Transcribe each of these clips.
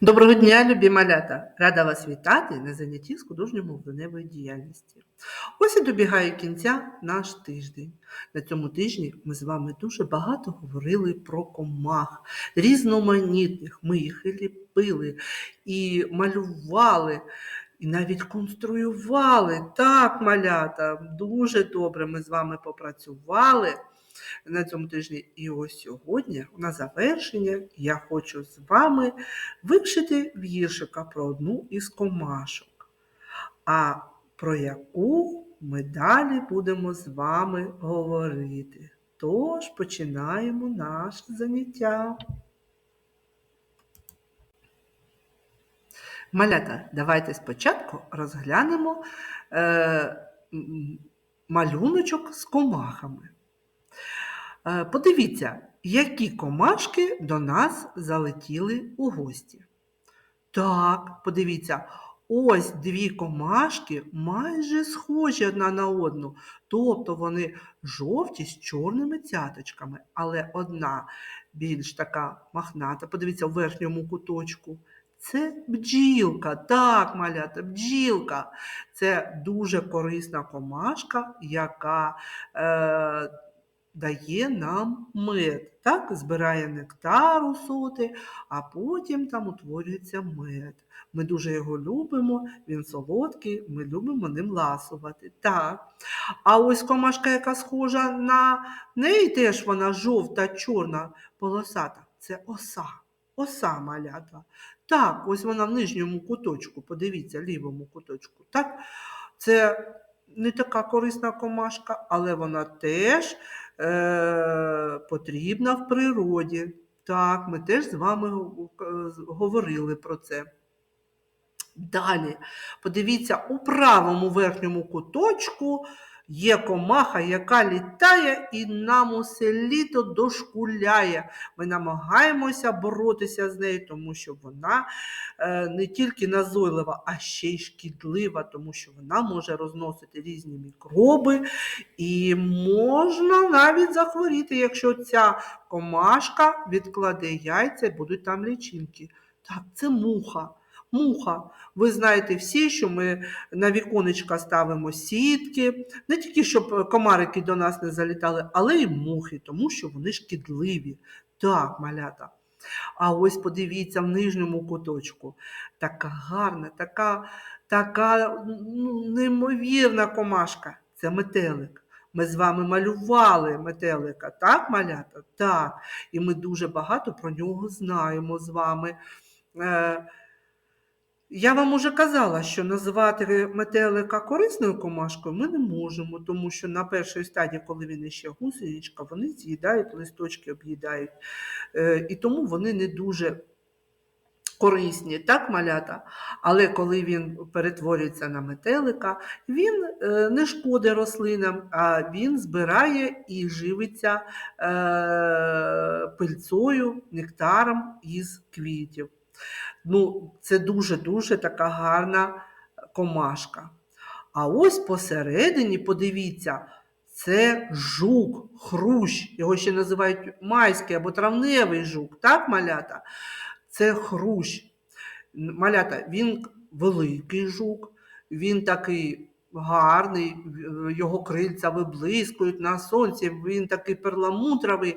Доброго дня, любі малята! Рада вас вітати на занятті з художньо-мовленевої діяльності. Ось і добігає кінця наш тиждень. На цьому тижні ми з вами дуже багато говорили про комах, різноманітних. Ми їх і ліпили, і малювали, і навіть конструювали. Так, малята, дуже добре ми з вами попрацювали на цьому тижні. І ось сьогодні, на завершення, я хочу з вами вивчити віршика про одну із комашок, а про яку ми далі будемо з вами говорити. Тож починаємо наше заняття. Малята, давайте спочатку розглянемо е, малюночок з комахами. Е, Подивіться, які комашки до нас залетіли у гості. Так, подивіться, ось дві комашки майже схожі одна на одну, тобто вони жовті з чорними цяточками, але одна більш така махната. Подивіться в верхньому куточку. Це бджілка, так, малята, бджілка. Це дуже корисна комашка, яка е, дає нам мед. Так, збирає нектар у соти, а потім там утворюється мед. Ми дуже його любимо, він солодкий, ми любимо ним ласувати. Так. А ось комашка, яка схожа на неї, теж вона жовта, чорна, полосата. Це оса. Оса малята. Так, ось вона в нижньому куточку, подивіться, лівому куточку. Так, це не така корисна комашка, але вона теж е, потрібна в природі. Так, ми теж з вами говорили про це. Далі, подивіться, у правому верхньому куточку є комаха, яка літає і нам усе літо дошкуляє. Ми намагаємося боротися з нею, тому що вона е, не тільки назойлива, а ще й шкідлива, тому що вона може розносити різні мікроби і можна навіть захворіти, якщо ця комашка відкладе яйця і будуть там лічинки. Так, це муха. Муха. Ви знаєте всі, що ми на віконечка ставимо сітки, не тільки щоб комарики до нас не залітали, але й мухи, тому що вони шкідливі. Так, малята. А ось подивіться в нижньому куточку. Така гарна, така, така ну, неймовірна комашка. Це метелик. Ми з вами малювали метелика, так, малята? Так. І ми дуже багато про нього знаємо з вами. Е, я вам уже казала, що називати метелика корисною комашкою ми не можемо, тому що на першій стадії, коли він іще гусеничка, вони з'їдають листочки, об'їдають. Е, І тому вони не дуже корисні, так, малята? Але коли він перетворюється на метелика, він е, не шкодить рослинам, а він збирає і живиться е, пильцою, нектаром із квітів. Ну, це дуже-дуже така гарна комашка. А ось посередині, подивіться, це жук, хрущ, його ще називають майський або травневий жук, так, малята? Це хрущ. Малята, він великий жук, він такий гарний, його крильця виблискують на сонці, він такий перламутровий.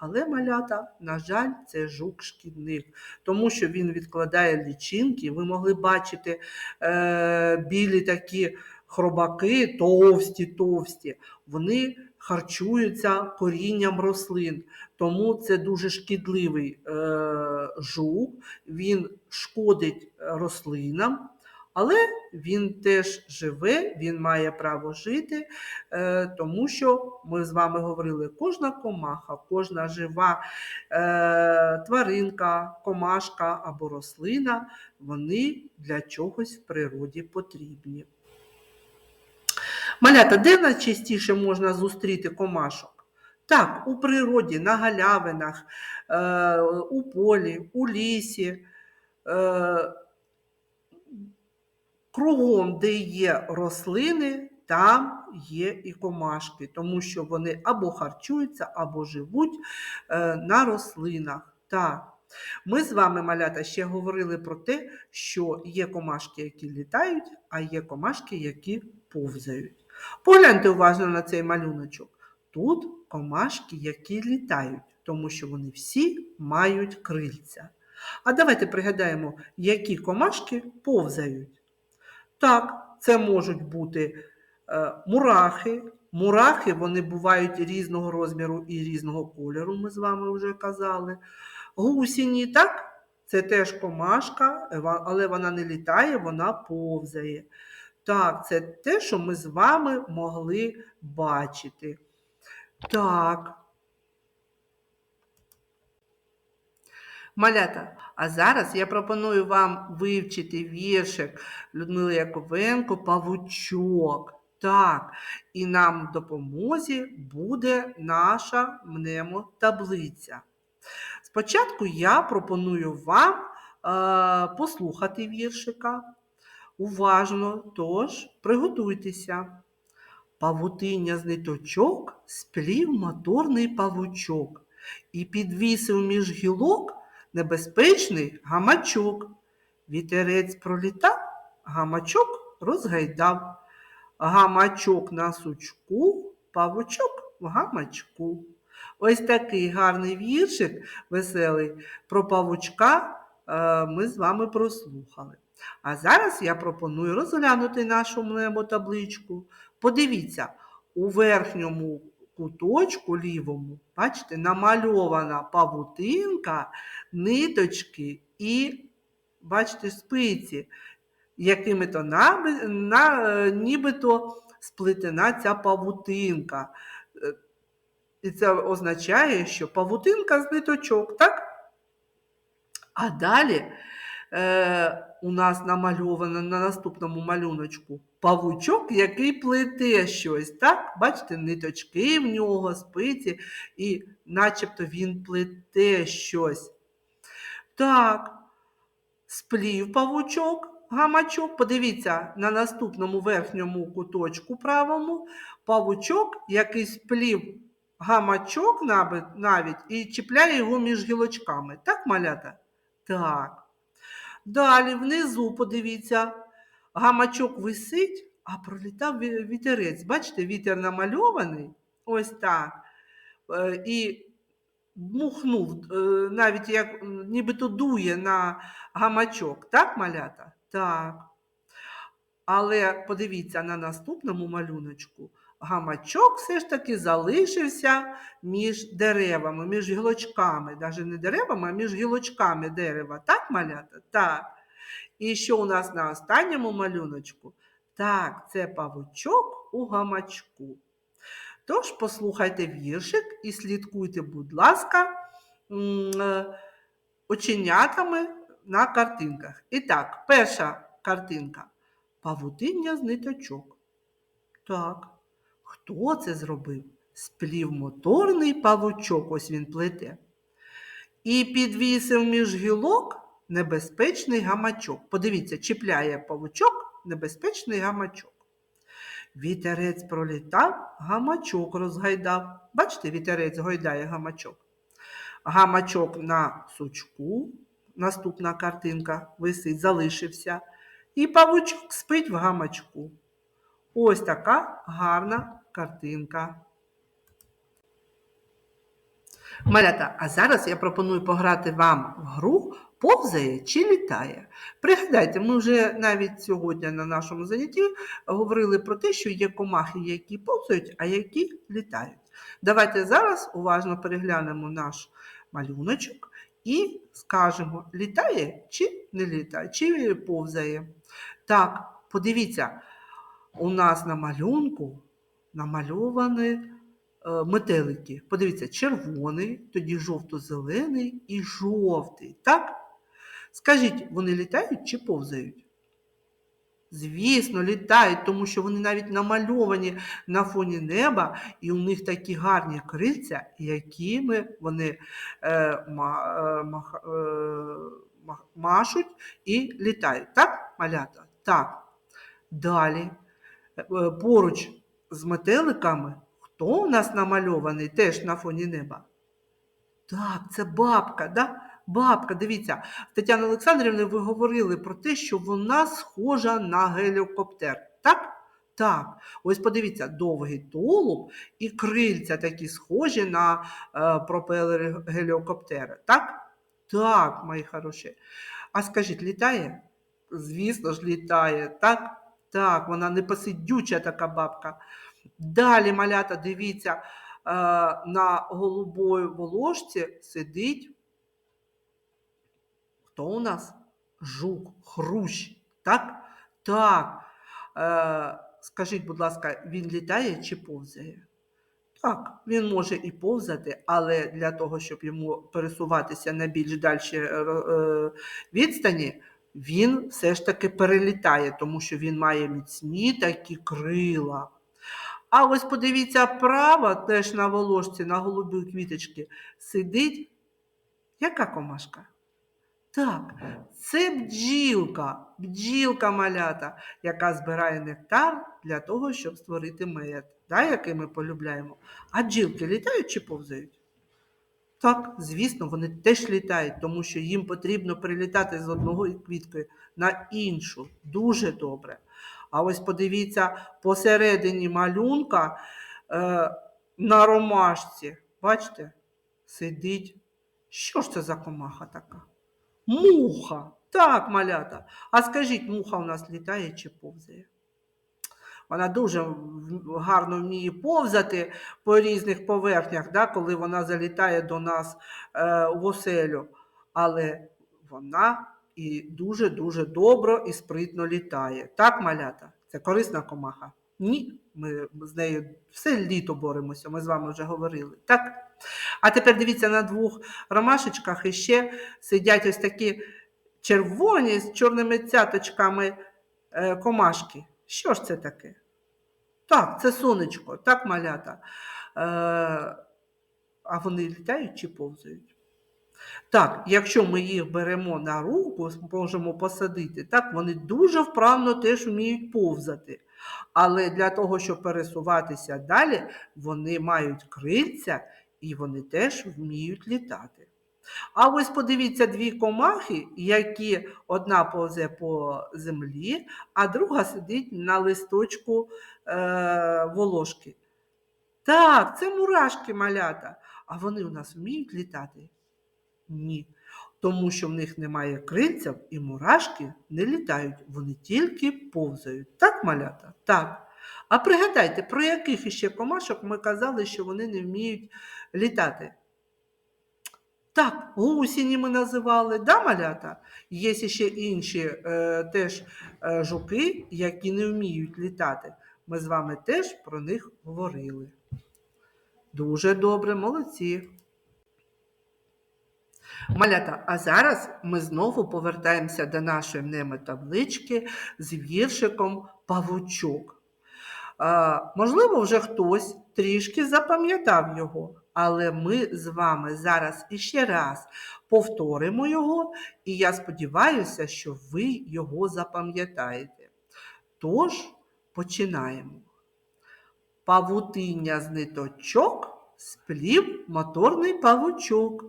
Але малята, на жаль, це жук-шкідник, тому що він відкладає лічинки. Ви могли бачити е, білі такі хробаки, товсті, товсті. Вони харчуються корінням рослин. Тому це дуже шкідливий е, жук, він шкодить рослинам, але він теж живе, він має право жити, е, тому що ми з вами говорили, кожна комаха, кожна жива е, тваринка, комашка або рослина, вони для чогось в природі потрібні. Малята, де найчастіше можна зустріти комашок? Так, у природі, на галявинах, е, у полі, у лісі, кругом, де є рослини, там є і комашки, тому що вони або харчуються, або живуть е, на рослинах. Так. Ми з вами, малята, ще говорили про те, що є комашки, які літають, а є комашки, які повзають. Погляньте уважно на цей малюночок. Тут комашки, які літають, тому що вони всі мають крильця. А давайте пригадаємо, які комашки повзають. Так, це можуть бути е, мурахи. Мурахи вони бувають різного розміру і різного кольору, ми з вами вже казали. Гусіні, так? Це теж комашка, але вона не літає, вона повзає. Так, це те, що ми з вами могли бачити. Так. Малята, а зараз я пропоную вам вивчити віршик Людмили Яковенко Павучок. Так, і нам в допомозі буде наша мнемотаблиця. Спочатку я пропоную вам е, послухати віршика уважно, тож приготуйтеся. Павутиння з ниточок сплів моторний павучок і підвісив між гілок небезпечний гамачок. Вітерець пролітав, гамачок розгайдав. Гамачок на сучку, павучок в гамачку. Ось такий гарний віршик веселий про павучка е, ми з вами прослухали. А зараз я пропоную розглянути нашу мнемотабличку. Подивіться, у верхньому куточку лівому, бачите, намальована павутинка, ниточки і, бачите, спиці, якими то на, е, нібито сплетена ця павутинка. І це означає, що павутинка з ниточок, так? А далі е, у нас намальовано на наступному малюночку павучок, який плете щось. Так? Бачите, ниточки в нього, спиці, і начебто він плете щось. Так, сплів павучок, гамачок. Подивіться на наступному верхньому куточку правому павучок, який сплів гамачок навіть і чіпляє його між гілочками. Так, малята? Так. Далі внизу, подивіться, гамачок висить, а пролітав вітерець. Бачите, вітер намальований. Ось так. Е, І дмухнув, е, навіть як нібито дує на гамачок. Так, малята? Так. Але подивіться на наступному малюночку. Гамачок все ж таки залишився між деревами, між гілочками. Навіть не деревами, а між гілочками дерева. Так, малята? Так. І що у нас на останньому малюночку? Так, це павучок у гамачку. Тож послухайте віршик і слідкуйте, будь ласка, е, оченятами на картинках. І так, перша картинка. Павутиння з ниточок. Так. Хто це зробив? Сплів моторний павучок, ось він плете. І підвісив між гілок небезпечний гамачок. Подивіться, чіпляє павучок небезпечний гамачок. Вітерець пролітав, гамачок розгайдав. Бачите, вітерець гойдає гамачок. Гамачок на сучку. Наступна картинка висить, залишився. І павучок спить в гамачку. Ось така гарна картинка. Малята, а зараз я пропоную пограти вам в гру повзає чи літає. Пригадайте, ми вже навіть сьогодні на нашому занятті говорили про те, що є комахи, які повзають, а які літають. Давайте зараз уважно переглянемо наш малюночок і скажемо, літає чи не літає, чи повзає. Так, подивіться, у нас на малюнку намальовані е, метелики. Подивіться, червоний, тоді жовто-зелений і жовтий. Так? Скажіть, вони літають чи повзають? Звісно, літають, тому що вони навіть намальовані на фоні неба, і у них такі гарні крильця, якими вони е, ма, е, маха- е, машуть і літають. Так, малята? Так. Далі. Е, Поруч з метеликами, хто у нас намальований теж на фоні неба? Так, це бабка, да? Бабка, дивіться, Тетяна Олександрівна, ви говорили про те, що вона схожа на гелікоптер. Так? Так. Ось подивіться, довгий тулуб і крильця такі схожі на е, пропелери геліокоптера. Так? Так, мої хороші. А скажіть, літає? Звісно ж, літає. Так? Так, вона непосидюча така бабка. Далі, малята, дивіться, е, на голубої волошці сидить. Хто у нас? Жук, хрущ. Так? Так. Е, скажіть, будь ласка, він літає чи повзає? Так, він може і повзати, але для того, щоб йому пересуватися на більш дальші е, е, відстані, він все ж таки перелітає, тому що він має міцні такі крила. А ось подивіться, права теж на волошці, на голубій квіточці, сидить яка комашка? Так, це бджілка, бджілка малята, яка збирає нектар для того, щоб створити мед, да, який ми полюбляємо. А бджілки літають чи повзають? Так, звісно, вони теж літають, тому що їм потрібно прилітати з одного квіткою на іншу. Дуже добре. А ось подивіться, посередині малюнка е, на ромашці, бачите, сидить. Що ж це за комаха така? Муха. Так, малята. А скажіть, муха у нас літає чи повзає? Вона дуже гарно вміє повзати по різних поверхнях, да, коли вона залітає до нас е, в оселю. Але вона і дуже-дуже добро і спритно літає. Так, малята? Це корисна комаха? Ні, ми з нею все літо боремося, ми з вами вже говорили. Так? А тепер дивіться на двох ромашечках і ще сидять ось такі червоні з чорними цяточками е, комашки. Що ж це таке? Так, це сонечко, так, малята. Е, а вони літають чи повзають? Так, якщо ми їх беремо на руку, можемо посадити, так, вони дуже вправно теж вміють повзати. Але для того, щоб пересуватися далі, вони мають крильця і вони теж вміють літати. А ось подивіться дві комахи, які одна повзе по землі, а друга сидить на листочку е, волошки. Так, це мурашки малята. А вони у нас вміють літати? Ні. Тому що в них немає крильців і мурашки не літають, вони тільки повзають. Так, малята? Так. А пригадайте, про яких іще комашок ми казали, що вони не вміють літати? Так, гусіні ми називали, да, малята? Є ще інші е, теж е, жуки, які не вміють літати. Ми з вами теж про них говорили. Дуже добре, молодці. Малята, а зараз ми знову повертаємося до нашої мнемотаблички з віршиком Павучок. А, можливо, вже хтось трішки запам'ятав його, але ми з вами зараз іще раз повторимо його, і я сподіваюся, що ви його запам'ятаєте. Тож, починаємо. Павутиння з ниточок сплів моторний павучок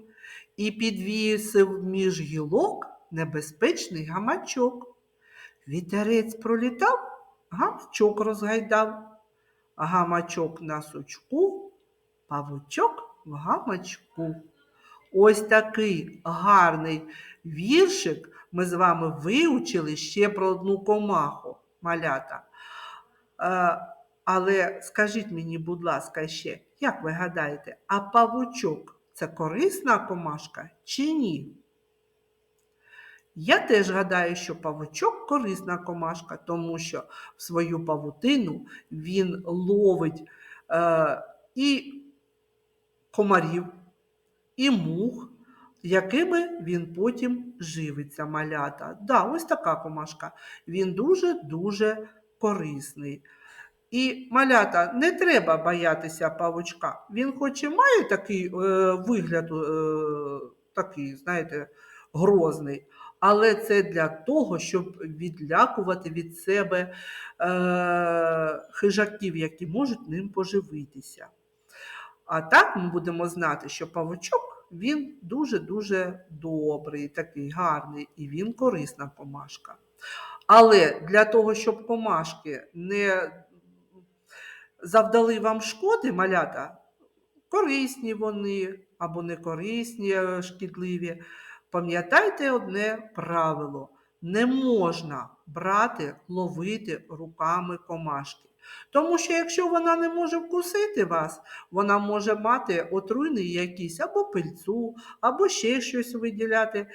і підвісив між гілок небезпечний гамачок. Вітерець пролітав, гамачок розгайдав, гамачок на сучку, павучок в гамачку. Ось такий гарний віршик ми з вами вивчили ще про одну комаху, малята. Е, але скажіть мені, будь ласка, ще, як ви гадаєте, а павучок це корисна комашка чи ні? Я теж гадаю, що павучок корисна комашка, тому що в свою павутину він ловить е, і комарів, і мух, якими він потім живиться, малята. Да, ось така комашка. Він дуже-дуже корисний. І малята, не треба боятися павучка. Він хоч і має такий е, вигляд, е, такий, знаєте, грозний, але це для того, щоб відлякувати від себе е, хижаків, які можуть ним поживитися. А так ми будемо знати, що павучок він дуже-дуже добрий, такий гарний, і він корисна комашка. Але для того, щоб комашки не завдали вам шкоди, малята, корисні вони або не корисні, е, шкідливі. Пам'ятайте одне правило: не можна брати, ловити руками комашки. Тому що якщо вона не може вкусити вас, вона може мати отруйний якийсь або пильцу, або ще щось виділяти.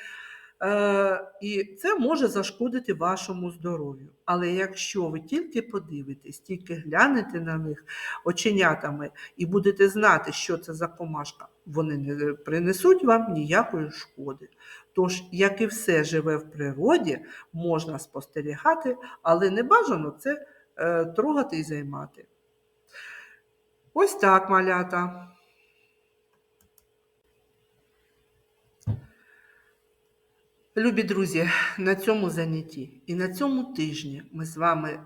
Е, і це може зашкодити вашому здоров'ю. Але якщо ви тільки подивитесь, тільки глянете на них оченятами і будете знати, що це за комашка, вони не принесуть вам ніякої шкоди. Тож, як і все живе в природі, можна спостерігати, але не бажано це е, трогати і займати. Ось так, малята. Любі друзі, на цьому занятті і на цьому тижні ми з вами е,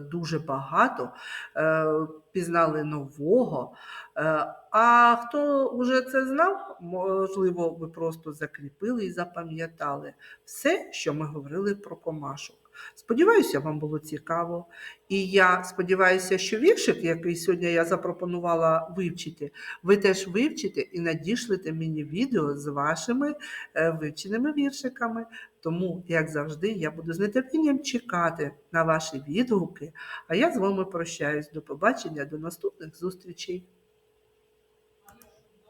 дуже багато е, пізнали нового. Е, а хто вже це знав, можливо, ви просто закріпили і запам'ятали все, що ми говорили про комашок. Сподіваюся, вам було цікаво. І я сподіваюся, що віршик, який сьогодні я запропонувала вивчити, ви теж вивчите і надішлете мені відео з вашими е, вивченими віршиками. Тому, як завжди, я буду з нетерпінням чекати на ваші відгуки. А я з вами прощаюсь. До побачення, до наступних зустрічей.